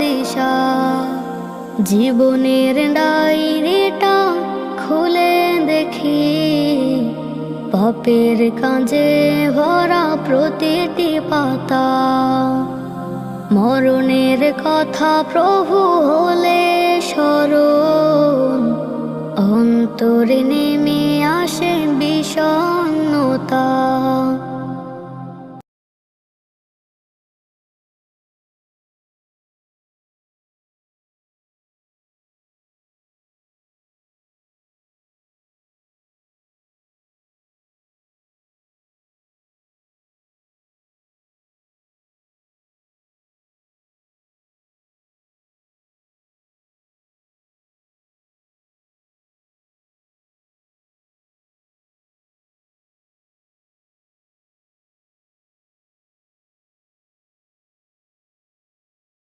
দিশা। জীবনের ডায়েরিটা খুলে দেখি, পাপের কাজে ভরা প্রতিটি পাতা। মরণের কথা প্রভু হলে স্মরণ, অন্তরে নেমে আসে বিষণ্ণতা।